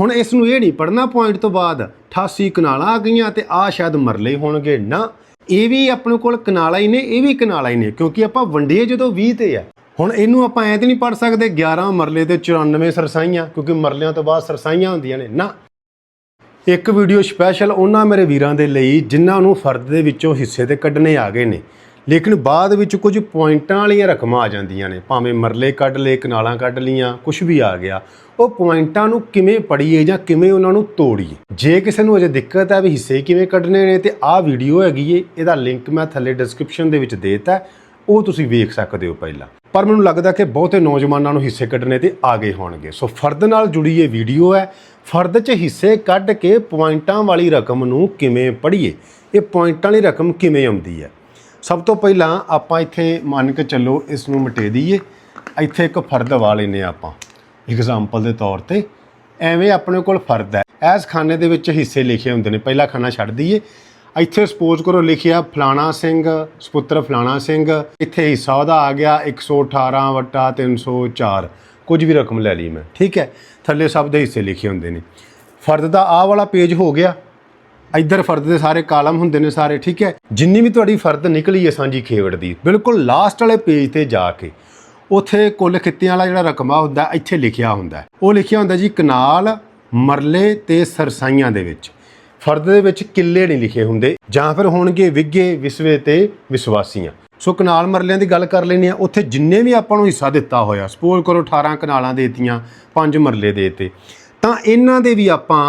ਹੁਣ ਇਸ ਨੂੰ ਇਹ ਨਹੀਂ ਪੜਨਾ ਪੁਆਇੰਟ ਤੋਂ ਬਾਅਦ 88 ਕਨਾਲਾਂ ਆ ਗਈਆਂ ਤੇ ਆ ਸ਼ਾਇਦ ਮਰਲੇ ਹੋਣਗੇ। ਨਾ, ਇਹ ਵੀ ਆਪਣੇ ਕੋਲ ਕਨਾਲਾ ਹੀ ਨੇ, ਇਹ ਵੀ ਕਨਾਲਾ ਹੀ ਨੇ, ਕਿਉਂਕਿ ਆਪਾਂ ਵੰਡੇ ਜਦੋਂ 20 ਤੇ ਆ। ਹੁਣ ਇਹਨੂੰ ਆਪਾਂ ਐਂ ਤੇ ਨਹੀਂ ਪੜ ਸਕਦੇ 11 ਮਰਲੇ ਤੇ 94 ਸਰਸਾਈਆਂ, ਕਿਉਂਕਿ ਮਰਲਿਆਂ ਤੋਂ ਬਾਅਦ ਸਰਸਾਈਆਂ ਹੁੰਦੀਆਂ ਨੇ। ਨਾ, ਇੱਕ ਵੀਡੀਓ ਸਪੈਸ਼ਲ ਉਹਨਾਂ ਮੇਰੇ ਵੀਰਾਂ ਦੇ ਲਈ, ਜਿਨ੍ਹਾਂ ਨੂੰ ਫਰਦ ਦੇ ਵਿੱਚੋਂ ਹਿੱਸੇ ਤੇ ਕੱਢਣੇ ਆ ਗਏ ਨੇ। ਲੇਕਿਨ ਬਾਅਦ ਵਿੱਚ ਕੁਝ ਪੁਆਇੰਟਾਂ ਵਾਲੀਆਂ ਰਕਮਾਂ ਆ ਜਾਂਦੀਆਂ ਨੇ। ਭਾਵੇਂ ਮਰਲੇ ਕੱਢ ਲਏ ਕਨਾਲਾਂ ਕੱਢ ਲੀਆਂ ਕੁਝ ਵੀ ਆ ਗਿਆ। ਉਹ ਪੁਆਇੰਟਾਂ ਨੂੰ ਕਿਵੇਂ ਪੜੀਏ ਜਾਂ ਕਿਵੇਂ ਉਹਨਾਂ ਨੂੰ ਤੋੜੀਏ? ਜੇ ਕਿਸੇ ਨੂੰ ਅਜੇ ਦਿੱਕਤ ਹੈ ਵੀ ਹਿੱਸੇ ਕਿਵੇਂ ਕੱਢਣੇ ਨੇ, ਤੇ ਆਹ ਵੀਡੀਓ ਹੈਗੀ ਏ, ਇਹਦਾ ਲਿੰਕ ਮੈਂ ਥੱਲੇ ਡਿਸਕ੍ਰਿਪਸ਼ਨ ਦੇ ਵਿੱਚ ਦੇਤਾ ਉਹ ਤੁਸੀਂ ਵੇਖ ਸਕਦੇ ਹੋ ਪਹਿਲਾਂ। ਪਰ ਮੈਨੂੰ ਲੱਗਦਾ ਕਿ ਬਹੁਤੇ ਨੌਜਵਾਨਾਂ ਨੂੰ ਹਿੱਸੇ ਕੱਢਣੇ ਤੇ ਆ ਗਏ ਹੋਣਗੇ। ਸੋ ਫਰਦ ਨਾਲ ਜੁੜੀ ਇਹ ਵੀਡੀਓ ਹੈ। ਫਰਦ 'ਚ ਹਿੱਸੇ ਕੱਢ ਕੇ ਪੁਆਇੰਟਾਂ ਵਾਲੀ ਰਕਮ ਨੂੰ ਕਿਵੇਂ ਪੜ੍ਹੀਏ? ਇਹ ਪੁਆਇੰਟਾਂ ਵਾਲੀ ਰਕਮ ਕਿਵੇਂ ਆਉਂਦੀ ਹੈ? ਸਭ ਤੋਂ ਪਹਿਲਾਂ ਆਪਾਂ ਇੱਥੇ ਮੰਨ ਕੇ ਚੱਲੋ ਇਸ ਨੂੰ ਮਿਟੇ ਦਈਏ। ਇੱਥੇ ਇੱਕ ਫਰਦ ਵਾ ਲੈਨੇ ਆਪਾਂ ਐਗਜ਼ਾਮਪਲ ਦੇ ਤੌਰ ਤੇ। ਐਵੇਂ ਆਪਣੇ ਕੋਲ ਫਰਦ ਹੈ। ਐਸ ਖਾਨੇ ਦੇ ਵਿੱਚ ਹਿੱਸੇ ਲਿਖੇ ਹੁੰਦੇ ਨੇ। ਪਹਿਲਾ ਖਾਨਾ ਛੱਡ ਦਈਏ। ਇੱਥੇ ਸਪੋਜ਼ ਕਰੋ ਲਿਖਿਆ ਫਲਾਣਾ ਸਿੰਘ, ਸੁਪੁੱਤਰ ਫਲਾਣਾ ਸਿੰਘ। ਇੱਥੇ ਹਿੱਸਾ ਉਹਦਾ ਆ ਗਿਆ 118 ਵਟਾ 304 ਕੁਝ ਵੀ ਰਕਮ ਲੈ ਲਈ ਮੈਂ। ਠੀਕ ਹੈ। ਥੱਲੇ ਸਭ ਦੇ ਹਿੱਸੇ ਲਿਖੇ ਹੁੰਦੇ ਨੇ। ਫਰਦ ਦਾ ਆਹ ਵਾਲਾ ਪੇਜ ਹੋ ਗਿਆ। ਇੱਧਰ ਫਰਦ ਦੇ ਸਾਰੇ ਕਾਲਮ ਹੁੰਦੇ ਨੇ ਸਾਰੇ, ਠੀਕ ਹੈ? ਜਿੰਨੀ ਵੀ ਤੁਹਾਡੀ ਫਰਦ ਨਿਕਲੀ ਹੈ ਸਾਂਝੀ ਖੇਵੜ ਦੀ, ਬਿਲਕੁਲ ਲਾਸਟ ਵਾਲੇ ਪੇਜ ਤੇ ਜਾ ਕੇ, ਉਥੇ ਕੁੱਲ ਖਿੱਤਿਆਂ ਵਾਲਾ ਜਿਹੜਾ ਰਕਮਾ ਹੁੰਦਾ, ਇੱਥੇ ਲਿਖਿਆ ਹੁੰਦਾ ਉਹ ਲਿਖਿਆ ਹੁੰਦਾ ਜੀ ਕਨਾਲ, ਮਰਲੇ ਤੇ ਸਰਸਾਈਆਂ ਦੇ ਵਿੱਚ। ਫਰਦ ਦੇ ਵਿੱਚ ਕਿੱਲੇ ਨਹੀਂ ਲਿਖੇ ਹੁੰਦੇ, ਜਾਂ ਫਿਰ ਹੋਣਗੇ ਵਿਗੇ, ਵਿਸਵੇ ਤੇ ਵਿਸਵਾਸੀਆਂ। ਸੋ ਕਨਾਲ ਮਰਲਿਆਂ ਦੀ ਗੱਲ ਕਰ ਲੈਣੀ ਆ ਉੱਥੇ ਜਿੰਨੇ ਵੀ ਆਪਾਂ ਨੂੰ ਹਿੱਸਾ ਦਿੱਤਾ ਹੋਇਆ ਸਪੋਜ਼ ਕਰੋ 18 ਕਨਾਲਾਂ ਦੇਤੀਆਂ 5 ਮਰਲੇ ਦੇਤੇ। ਤਾਂ ਇਹਨਾਂ ਦੇ ਵੀ ਆਪਾਂ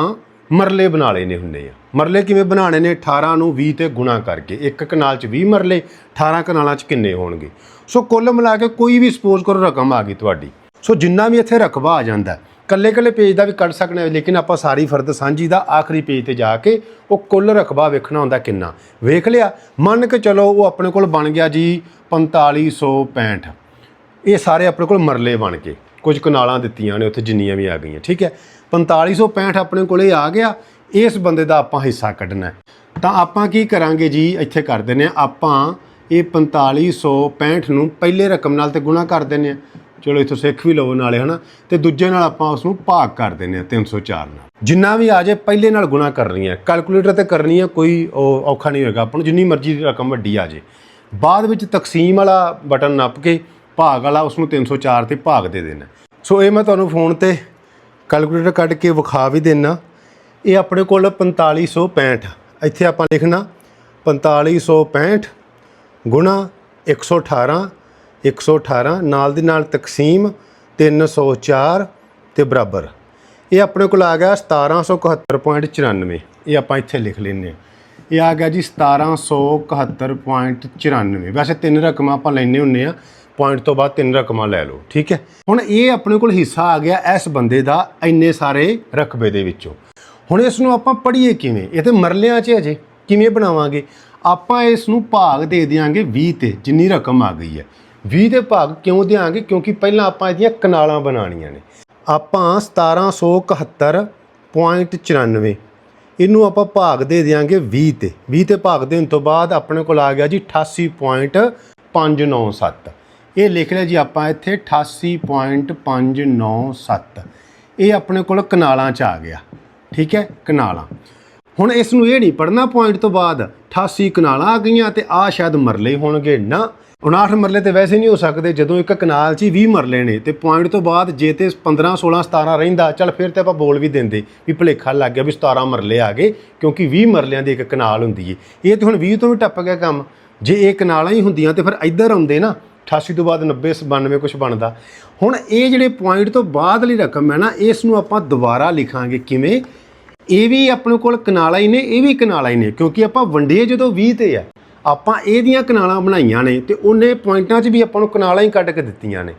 ਮਰਲੇ ਬਣਾ ਲੈਨੇ ਹੁੰਦੇ ਆ। ਮਰਲੇ ਕਿਵੇਂ ਬਣਾਣੇ ਨੇ? 18 ਨੂੰ 20 ਤੇ ਗੁਣਾ ਕਰਕੇ। ਇੱਕ ਕਨਾਲ 'ਚ 20 ਮਰਲੇ 18 ਕਨਾਲਾਂ 'ਚ ਕਿੰਨੇ ਹੋਣਗੇ? ਸੋ ਕੁੱਲ ਮਿਲਾ ਕੇ ਕੋਈ ਵੀ ਸਪੋਜ਼ ਕਰੋ ਰਕਮ ਆ ਗਈ ਤੁਹਾਡੀ। ਸੋ ਜਿੰਨਾ ਵੀ ਇੱਥੇ ਰਕਬਾ ਆ ਜਾਂਦਾ ਹੈ, ਕੱਲੇ ਕੱਲੇ ਪੇਜ ਦਾ ਵੀ ਕੱਢ ਸਕਦੇ ਹਾਂ ਲੇਕਿਨ ਆਪਾਂ ਸਾਰੀ ਫਰਦ ਸਾਂਝੀ ਦਾ ਆਖਰੀ ਪੇਜ ਤੇ ਜਾ ਕੇ ਉਹ ਕੁੱਲ ਰਕਬਾ ਵੇਖਣਾ ਹੁੰਦਾ ਕਿੰਨਾ। ਵੇਖ ਲਿਆ ਮੰਨ ਕੇ ਚਲੋ ਉਹ ਆਪਣੇ ਕੋਲ ਬਣ ਗਿਆ ਜੀ 4565 ਇਹ ਸਾਰੇ ਆਪਣੇ ਕੋਲ ਮਰਲੇ ਬਣ ਕੇ ਕੁਝ ਕਨਾਲਾਂ ਦਿੱਤੀਆਂ ਨੇ ਉੱਥੇ ਜਿੰਨੀਆਂ ਵੀ ਆ ਗਈਆਂ ਠੀਕ ਹੈ? 4565 ਆਪਣੇ ਕੋਲੇ ਆ ਗਿਆ, ਇਸ ਬੰਦੇ ਦਾ ਆਪਾਂ ਹਿੱਸਾ ਕੱਢਣਾ ਤਾਂ ਆਪਾਂ ਕੀ ਕਰਾਂਗੇ ਜੀ, ਇੱਥੇ ਕਰ ਦਿੰਨੇ ਆ ਆਪਾਂ ਇਹ 4565 ਨੂੰ ਪਹਿਲੇ ਰਕਮ ਨਾਲ ਤੇ ਗੁਣਾ ਕਰ ਦਿੰਨੇ ਆ ਚਲੋ ਇੱਥੋਂ ਸਿੱਖ ਵੀ ਲਵੋ ਨਾਲੇ, ਹਨਾ? ਤੇ ਦੂਜੇ ਨਾਲ ਆਪਾਂ ਉਸ ਨੂੰ ਭਾਗ ਕਰ ਦਿੰਨੇ ਆ 304 ਨਾਲ। ਜਿੰਨਾ ਵੀ ਆ ਜਾਏ ਪਹਿਲੇ ਨਾਲ ਗੁਣਾ ਕਰਨੀ ਹੈ ਕੈਲਕੂਲੇਟਰ ਤੇ ਕਰਨੀ ਹੈ ਕੋਈ ਉਹ ਔਖਾ ਨਹੀਂ ਹੋਏਗਾ। ਆਪਾਂ ਨੂੰ ਜਿੰਨੀ ਮਰਜ਼ੀ ਦੀ ਰਕਮ ਵੱਡੀ ਆ ਜਾਏ ਬਾਅਦ ਵਿੱਚ ਤਕਸੀਮ ਵਾਲਾ ਬਟਨ ਨੱਪ ਕੇ ਭਾਗ ਵਾਲਾ ਉਸ ਨੂੰ 304 ਤੇ ਭਾਗ ਦੇ ਦੇਣਾ। ਸੋ ਇਹ ਮੈਂ ਤੁਹਾਨੂੰ ਫੋਨ ਤੇ ਕੈਲਕੂਲੇਟਰ ਕੱਢ ਕੇ ਵਿਖਾ ਵੀ ਦੇਣਾ ਇਹ ਆਪਣੇ ਕੋਲ 4565 ਇੱਥੇ ਆਪਾਂ ਲਿਖਣਾ 4565 ਗੁਣਾ 118 118 ਨਾਲ ਦੀ ਨਾਲ ਤਕਸੀਮ 304 ਤੇ ਬਰਾਬਰ। ਇਹ ਆਪਣੇ ਕੋਲ ਆ ਗਿਆ 1771.94 ਇਹ ਆਪਾਂ ਇੱਥੇ ਲਿਖ ਲੈਂਦੇ ਹਾਂ। ਇਹ ਆ ਗਿਆ ਜੀ 1771.94 ਵੈਸੇ ਤਿੰਨ ਰਕਮਾਂ ਆਪਾਂ ਲੈਣੇ ਹੁੰਨੇ ਆ ਪੁਆਇੰਟ ਤੋਂ ਬਾਅਦ ਤਿੰਨ ਰਕਮਾਂ ਲੈ ਲਓ, ਠੀਕ ਹੈ? ਹੁਣ ਇਹ ਆਪਣੇ ਕੋਲ ਹਿੱਸਾ ਆ ਗਿਆ ਇਸ ਬੰਦੇ ਦਾ ਇੰਨੇ ਸਾਰੇ ਰਕਬੇ ਦੇ ਵਿੱਚੋਂ। ਹੁਣ ਇਸ ਨੂੰ ਆਪਾਂ ਪੜ੍ਹੀਏ ਕਿਵੇਂ? ਇਹ ਤੇ ਮਰਲਿਆਂ 'ਚ ਅਜੇ। ਕਿਵੇਂ ਬਣਾਵਾਂਗੇ? ਆਪਾਂ ਇਸ ਨੂੰ ਭਾਗ ਦੇ ਦਿਆਂਗੇ 20 ਤੇ, ਜਿੰਨੀ ਰਕਮ ਆ ਗਈ ਹੈ। 20 ਦੇ ਭਾਗ ਕਿਉਂ ਦਿਆਂਗੇ? ਕਿਉਂਕਿ ਪਹਿਲਾਂ ਆਪਾਂ ਇਹਦੀਆਂ ਕਨਾਲਾਂ ਬਣਾਉਣੀਆਂ ਨੇ। ਆਪਾਂ 1771.94 ਇਹਨੂੰ ਆਪਾਂ ਭਾਗ ਦੇ ਦਿਆਂਗੇ 20 ਤੇ। 20 ਤੇ ਭਾਗ ਦੇਣ ਤੋਂ ਬਾਅਦ ਆਪਣੇ ਕੋਲ ਆ ਗਿਆ ਜੀ 88.597 ਇਹ ਲਿਖ ਲਿਆ ਜੀ ਆਪਾਂ ਇੱਥੇ 88.597 ਇਹ ਆਪਣੇ ਕੋਲ ਕਨਾਲਾਂ ਚ ਆ ਗਿਆ, ਠੀਕ ਹੈ, ਕਨਾਲਾਂ। ਹੁਣ ਇਸ ਨੂੰ ਇਹ ਨਹੀਂ ਪੜਨਾ ਪੁਆਇੰਟ ਤੋਂ ਬਾਅਦ 88 ਕਨਾਲਾਂ ਆ ਗਈਆਂ ਤੇ ਆ ਸ਼ਾਇਦ ਮਰਲੇ ਹੋਣਗੇ। ਨਾ 59 ਮਰਲੇ ਤੇ ਵੈਸੇ ਨਹੀਂ ਹੋ ਸਕਦੇ, ਜਦੋਂ ਇੱਕ ਕਨਾਲ 'ਚ ਹੀ 20 ਮਰਲੇ ਨੇ ਤੇ ਪੁਆਇੰਟ ਤੋਂ ਬਾਅਦ ਜੇ ਤੇ 15 16 17 ਰਹਿੰਦਾ, ਚੱਲ ਫਿਰ ਤੇ ਆਪਾਂ ਬੋਲ ਵੀ ਦਿੰਦੇ ਵੀ ਭੁਲੇਖਾ ਲੱਗ ਗਿਆ ਵੀ 17 ਮਰਲੇ ਆ ਗਏ, ਕਿਉਂਕਿ 20 ਮਰਲਿਆਂ ਦੀ ਇੱਕ ਕਨਾਲ ਹੁੰਦੀ ਏ। ਇਹ ਤੇ ਹੁਣ 20 ਤੋਂ ਵੀ ਟੱਪ ਗਿਆ ਕੰਮ। ਜੇ ਇਹ ਕਨਾਲਾਂ ਹੀ ਹੁੰਦੀਆਂ ਤੇ ਫਿਰ ਇੱਧਰ ਆਉਂਦੇ ਨਾ 88 ਤੋਂ ਬਾਅਦ 90 92 ਕੁਝ ਬਣਦਾ। ਹੁਣ ਇਹ ਜਿਹੜੇ ਪੁਆਇੰਟ ਤੋਂ ਬਾਅਦਲੀ ਰਕਮ ਹੈ ਨਾ ਇਸ ਨੂੰ ਆਪਾਂ ਦੁਬਾਰਾ ਲਿਖਾਂਗੇ ਕਿਵੇਂ? ਇਹ ਵੀ ਆਪਣੇ ਕੋਲ ਕਨਾਲਾ ਹੀ ਨੇ, ਇਹ ਵੀ ਕਨਾਲਾ ਹੀ ਨੇ, ਕਿਉਂਕਿ ਆਪਾਂ ਵੰਡੇ ਜਦੋਂ 20 ਤੇ ਆ। ਆਪਾਂ ਇਹਦੀਆਂ ਕਨਾਲਾਂ ਬਣਾਈਆਂ ਨੇ ਤੇ ਉਹਨੇ ਪੁਆਇੰਟਾਂ 'ਚ ਵੀ ਆਪਾਂ ਨੂੰ ਕਨਾਲਾਂ ਹੀ ਕੱਢ ਕੇ ਦਿੱਤੀਆਂ ਨੇ।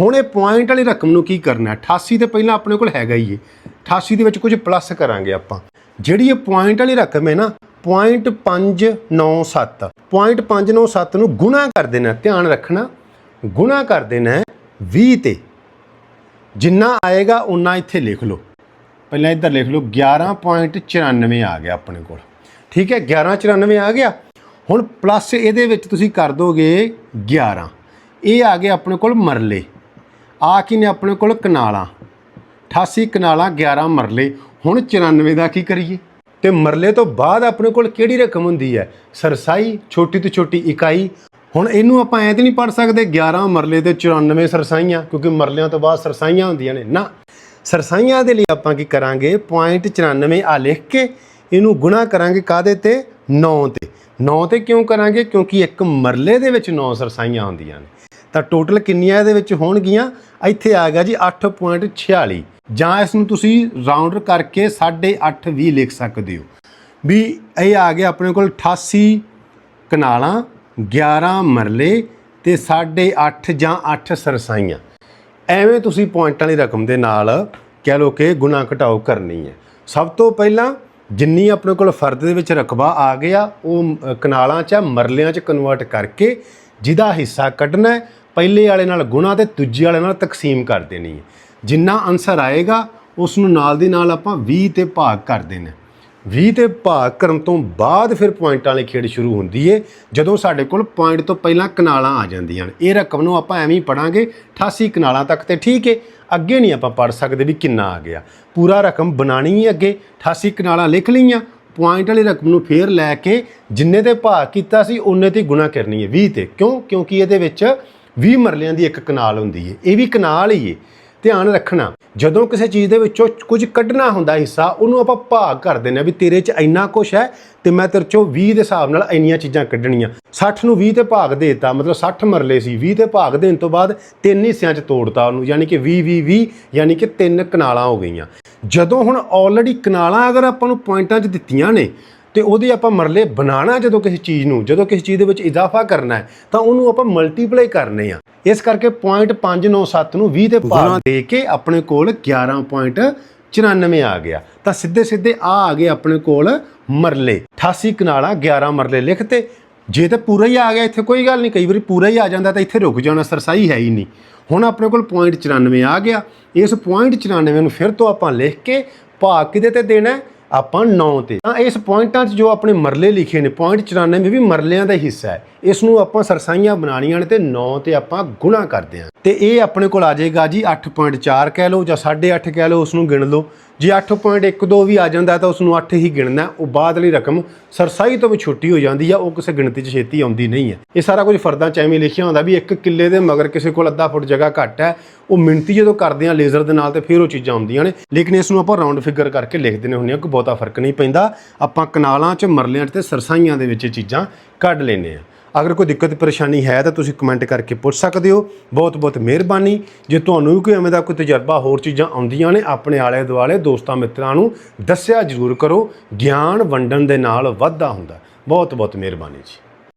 ਹੁਣ ਇਹ ਪੁਆਇੰਟ ਵਾਲੀ ਰਕਮ ਨੂੰ ਕੀ ਕਰਨਾ ਹੈ? 88 ਤੇ ਪਹਿਲਾਂ ਆਪਣੇ ਕੋਲ ਹੈਗਾ ਹੀ ਏ। 88 ਦੇ ਵਿੱਚ ਕੁਝ ਪਲੱਸ ਕਰਾਂਗੇ ਆਪਾਂ। ਜਿਹੜੀ ਇਹ ਪੁਆਇੰਟ ਵਾਲੀ ਰਕਮ ਹੈ ਨਾ ਪੁਆਇੰਟ 597 ਪੁਆਇੰਟ 597 ਨੂੰ ਗੁਣਾ ਕਰ ਦੇਣਾ, ਧਿਆਨ ਰੱਖਣਾ, ਗੁਣਾ ਕਰ ਦੇਣਾ ਹੈ 20 ਤੇ। ਜਿੰਨਾ ਆਏਗਾ ਉਨਾ ਇੱਥੇ ਲਿਖ ਲਓ। ਪਹਿਲਾਂ ਇੱਧਰ ਲਿਖ ਲਓ 11.94 ਆ ਗਿਆ ਆਪਣੇ ਕੋਲ। ਠੀਕ ਹੈ 1194 ਆ ਗਿਆ। ਹੁਣ ਪਲੱਸ ਇਹਦੇ ਵਿੱਚ ਤੁਸੀਂ ਕਰ ਦੋਗੇ 11 ਇਹ ਆ ਗਏ ਆਪਣੇ ਕੋਲ ਮਰਲੇ। ਆ ਕੀ ਨੇ ਆਪਣੇ ਕੋਲ? ਕਨਾਲਾਂ। 88 ਕਨਾਲਾਂ 11 ਮਰਲੇ। ਹੁਣ 94 ਦਾ ਕੀ ਕਰੀਏ? ਤੇ ਮਰਲੇ ਤੋਂ ਬਾਅਦ ਆਪਣੇ ਕੋਲ ਕਿਹੜੀ ਰਕਮ ਹੁੰਦੀ ਹੈ? ਸਰਸਾਈ, ਛੋਟੀ ਤੋਂ ਛੋਟੀ ਇਕਾਈ। ਹੁਣ ਇਹਨੂੰ ਆਪਾਂ ਐਂ ਤੇ ਨਹੀਂ ਪੜ ਸਕਦੇ 11 ਮਰਲੇ ਤੇ 94 ਸਰਸਾਈਆਂ, ਕਿਉਂਕਿ ਮਰਲਿਆਂ ਤੋਂ ਬਾਅਦ ਸਰਸਾਈਆਂ ਹੁੰਦੀਆਂ ਨੇ। ਨਾ, ਸਰਸਾਈਆਂ ਦੇ ਲਈ ਆਪਾਂ ਕੀ ਕਰਾਂਗੇ? 0.94 ਆ ਲਿਖ ਕੇ ਇਹਨੂੰ ਗੁਣਾ ਕਰਾਂਗੇ ਕਾਦੇ ਤੇ? 9 ਤੇ। 9 ਤੇ ਕਿਉਂ ਕਰਾਂਗੇ? ਕਿਉਂਕਿ ਇੱਕ ਮਰਲੇ ਦੇ ਵਿੱਚ 9 ਸਰਸਾਈਆਂ ਹੁੰਦੀਆਂ ਨੇ। ਤਾਂ ਟੋਟਲ ਕਿੰਨੀਆਂ ਇਹਦੇ ਵਿੱਚ ਹੋਣਗੀਆਂ? ਇੱਥੇ ਆ ਗਿਆ ਜੀ 8.46 ਜਾਂ ਇਸ ਨੂੰ ਤੁਸੀਂ ਰਾਉਂਡਰ ਕਰਕੇ 8.5 ਵੀ ਲਿਖ ਸਕਦੇ ਹੋ। ਵੀ ਇਹ ਆ ਗਿਆ ਆਪਣੇ ਕੋਲ 88 ਕਨਾਲਾਂ 11 ਮਰਲੇ ਤੇ 8.5 ਜਾਂ 8 ਸਰਸਾਈਆਂ। ਐਵੇਂ ਤੁਸੀਂ ਪੁਆਇੰਟਾਂ ਦੀ ਰਕਮ ਦੇ ਨਾਲ ਕਹਿ ਲਓ ਕਿ ਗੁਣਾ ਘਟਾਓ ਕਰਨੀ ਹੈ। ਸਭ ਤੋਂ ਪਹਿਲਾਂ ਜਿੰਨੀ ਆਪਣੇ ਕੋਲ ਫਰਦ ਦੇ ਵਿੱਚ ਰਕਬਾ ਆ ਗਿਆ, ਉਹ ਕਨਾਲਾਂ 'ਚ ਮਰਲਿਆਂ 'ਚ ਕਨਵਰਟ ਕਰਕੇ ਜਿਹਦਾ ਹਿੱਸਾ ਕੱਢਣਾ ਪਹਿਲੇ ਵਾਲੇ ਨਾਲ ਗੁਣਾ ਤੇ ਦੂਜੇ ਵਾਲੇ ਨਾਲ ਤਕਸੀਮ ਕਰ ਦੇਣੀ ਹੈ। ਜਿੰਨਾ ਆਨਸਰ ਆਏਗਾ ਉਸ ਨੂੰ ਨਾਲ ਦੀ ਨਾਲ ਆਪਾਂ 20 ਤੇ ਭਾਗ ਕਰ ਦੇਣਾ ਹੈ। 20 ਤੇ ਭਾਗ ਕਰਨ ਤੋਂ ਬਾਅਦ ਫਿਰ ਪੁਆਇੰਟਾਂ ਵਾਲੀ ਖੇਡ ਸ਼ੁਰੂ ਹੁੰਦੀ ਏ, ਜਦੋਂ ਸਾਡੇ ਕੋਲ ਪੁਆਇੰਟ ਤੋਂ ਪਹਿਲਾਂ ਕਨਾਲਾਂ ਆ ਜਾਂਦੀਆਂ ਨੇ ਇਹ ਰਕਮ ਨੂੰ ਆਪਾਂ ਐਵੇਂ ਹੀ ਪੜਾਂਗੇ 88 ਕਨਾਲਾਂ ਤੱਕ ਤੇ ਠੀਕ ਏ, ਅੱਗੇ ਨਹੀਂ ਆਪਾਂ ਪੜ ਸਕਦੇ ਵੀ ਕਿੰਨਾ ਆ ਗਿਆ। ਪੂਰਾ ਰਕਮ ਬਣਾਣੀ ਹੈ ਅੱਗੇ 88 ਕਨਾਲਾਂ ਲਿਖ ਲਈਆਂ ਪੁਆਇੰਟ ਵਾਲੀ ਰਕਮ ਨੂੰ ਫੇਰ ਲੈ ਕੇ ਜਿੰਨੇ ਤੇ ਭਾਗ ਕੀਤਾ ਸੀ ਉਹਨੇ ਤੇ ਗੁਣਾ ਕਰਨੀ ਹੈ 20 ਤੇ। ਕਿਉਂ? ਕਿਉਂਕਿ ਇਹਦੇ ਵਿੱਚ 20 ਮਰਲਿਆਂ ਦੀ ਇੱਕ ਕਨਾਲ ਹੁੰਦੀ ਏ। ਇਹ ਵੀ ਕਨਾਲ ਹੀ ਏ। ਧਿਆਨ ਰੱਖਣਾ। ਜਦੋਂ ਕਿਸੇ ਚੀਜ਼ ਦੇ ਵਿੱਚੋਂ ਕੁਝ ਕੱਢਣਾ ਹੁੰਦਾ ਹਿੱਸਾ, ਉਹਨੂੰ ਆਪਾਂ ਭਾਗ ਕਰ ਦਿੰਦੇ ਆ ਵੀ ਤੇਰੇ 'ਚ ਇੰਨਾ ਕੁਝ ਹੈ ਤੇ ਮੈਂ ਤੇਰੇ 'ਚੋਂ 20 ਦੇ ਹਿਸਾਬ ਨਾਲ ਇੰਨੀਆਂ ਚੀਜ਼ਾਂ ਕੱਢਣੀਆਂ। 60 ਨੂੰ 20 ਤੇ ਭਾਗ ਦੇਤਾ, ਮਤਲਬ 60 ਮਰਲੇ ਸੀ। 20 ਤੇ ਭਾਗ ਦੇਣ ਤੋਂ ਬਾਅਦ ਤਿੰਨ ਹਿੱਸਿਆਂ 'ਚ ਤੋੜਤਾ ਉਹਨੂੰ, ਯਾਨੀ ਕਿ 20 20 20 ਯਾਨੀ ਕਿ ਤਿੰਨ ਕਨਾਲਾਂ ਹੋ ਗਈਆਂ। ਜਦੋਂ ਹੁਣ ਆਲਰੇਡੀ ਕਨਾਲਾਂ ਅਗਰ ਆਪਾਂ ਨੂੰ ਪੁਆਇੰਟਾਂ 'ਚ ਦਿੱਤੀਆਂ ਨੇ ਤੇ ਉਹਦੇ ਆਪਾਂ ਮਰਲੇ ਬਣਾਣਾ ਜਦੋਂ ਕਿਸੇ ਚੀਜ਼ ਨੂੰ ਜਦੋਂ ਕਿਸੇ ਚੀਜ਼ ਦੇ ਵਿੱਚ ਇਜ਼ਾਫਾ ਕਰਨਾ ਹੈ ਤਾਂ ਉਹਨੂੰ ਆਪਾਂ ਮਲਟੀਪਲਾਈ ਕਰਨੇ ਆ। ਇਸ ਕਰਕੇ ਪੁਆਇੰਟ 597 ਨੂੰ 20 ਤੇ ਭਾਗ ਦੇ ਕੇ ਆਪਣੇ ਕੋਲ 11.94 ਆ ਗਿਆ। ਤਾਂ ਸਿੱਧੇ ਸਿੱਧੇ ਆ ਆ ਗਏ ਆਪਣੇ ਕੋਲ ਮਰਲੇ। 88 ਕਨਾਲਾਂ 11 ਮਰਲੇ ਲਿਖਤੇ ਜੇ ਤਾਂ ਪੂਰਾ ਹੀ ਆ ਗਿਆ ਇੱਥੇ ਕੋਈ ਗੱਲ ਨਹੀਂ। ਕਈ ਵਾਰੀ ਪੂਰਾ ਹੀ ਆ ਜਾਂਦਾ ਤਾਂ ਇੱਥੇ ਰੁਕ ਜਾਣਾ ਸਰਸਾਈ ਹੈ ਹੀ ਨਹੀਂ। ਹੁਣ ਆਪਣੇ ਕੋਲ ਪੁਆਇੰਟ 94 ਆ ਗਿਆ। ਇਸ ਪੁਆਇੰਟ 94 ਨੂੰ ਫਿਰ ਤੋਂ ਆਪਾਂ ਲਿਖ ਕੇ ਭਾਗ ਕਿਹਦੇ ਤੇ ਦੇਣਾ ਹੈ? ਆਪਾਂ 9 ਤੇ। ਤਾਂ ਇਸ ਪੁਆਇੰਟਾਂ 'ਚ ਜੋ ਆਪਣੇ ਮਰਲੇ ਲਿਖੇ ਨੇ ਪੁਆਇੰਟ 94 ਵੀ ਮਰਲਿਆਂ ਦਾ ਹਿੱਸਾ ਹੈ। ਇਸ ਨੂੰ ਆਪਾਂ ਸਰਸਾਈਆਂ ਬਣਾਉਣੀਆਂ ਨੇ ਤੇ 9 ਤੇ ਆਪਾਂ ਗੁਣਾ ਕਰਦੇ ਹਾਂ। ਤੇ ਇਹ ਆਪਣੇ ਕੋਲ ਆ ਜਾਏਗਾ ਜੀ 8.4 ਕਹਿ ਲਓ ਜਾਂ 8.5 ਕਹਿ ਲਓ ਉਸ ਨੂੰ ਗਿਣ ਲਓ। ਜੇ 8.12 ਵੀ ਆ ਜਾਂਦਾ ਤਾਂ ਉਸ ਨੂੰ 8 ਹੀ ਗਿਣਨਾ ਉਹ ਬਾਅਦ ਬਾਅਦਲੀ ਰਕਮ ਸਰਸਾਈ ਤੋਂ ਵੀ ਛੋਟੀ ਹੋ ਜਾਂਦੀ ਆ, ਉਹ ਕਿਸੇ ਗਿਣਤੀ 'ਚ ਛੇਤੀ ਆਉਂਦੀ ਨਹੀਂ ਹੈ। ਇਹ ਸਾਰਾ ਕੁਝ ਫਰਦਾਂ 'ਚ ਐਵੇਂ ਲਿਖਿਆ ਹੁੰਦਾ ਵੀ ਇੱਕ ਕਿੱਲੇ ਦੇ ਮਗਰ ਕਿਸੇ ਕੋਲ ਅੱਧਾ ਫੁੱਟ ਜਗ੍ਹਾ ਘੱਟ ਹੈ। ਉਹ ਮਿਣਤੀ ਜਦੋਂ ਕਰਦੇ ਆ ਲੇਜ਼ਰ ਦੇ ਨਾਲ ਤੇ ਫਿਰ ਉਹ ਚੀਜ਼ਾਂ ਆਉਂਦੀਆਂ ਨੇ। ਲੇਕਿਨ ਇਸ ਨੂੰ ਆਪਾਂ ਰਾਉਂਡ ਫਿਗਰ ਕਰਕੇ ਲਿਖ ਦਿੰਦੇ ਹੁੰਦੇ ਆ ਕਿ ਬਹੁਤਾ ਫ਼ਰਕ ਨਹੀਂ ਪੈਂਦਾ। ਆਪਾਂ ਕਨਾਲਾਂ 'ਚ, ਮਰਲਿਆਂ 'ਚ ਤੇ ਸਰਸਾਈਆਂ ਦੇ ਵਿੱਚ ਇਹ ਚੀਜ਼ਾਂ ਕੱਢ ਲੈਨੇ ਆ ਅਗਰ ਕੋਈ ਦਿੱਕਤ ਪਰੇਸ਼ਾਨੀ ਹੈ ਤਾਂ ਤੁਸੀਂ ਕਮੈਂਟ ਕਰਕੇ ਪੁੱਛ ਸਕਦੇ ਹੋ। ਬਹੁਤ ਬਹੁਤ ਮਿਹਰਬਾਨੀ। ਜੇ ਤੁਹਾਨੂੰ ਵੀ ਕੋਈ ਐਵੇਂ ਦਾ ਕੋਈ ਤਜਰਬਾ ਹੋਰ ਚੀਜ਼ਾਂ ਆਉਂਦੀਆਂ ਨੇ, ਆਪਣੇ ਆਲੇ ਦੁਆਲੇ ਦੋਸਤਾਂ ਮਿੱਤਰਾਂ ਨੂੰ ਦੱਸਿਆ ਜ਼ਰੂਰ ਕਰੋ। ਗਿਆਨ ਵੰਡਣ ਦੇ ਨਾਲ ਵਾਧਾ ਹੁੰਦਾ। ਬਹੁਤ ਬਹੁਤ ਮਿਹਰਬਾਨੀ ਜੀ।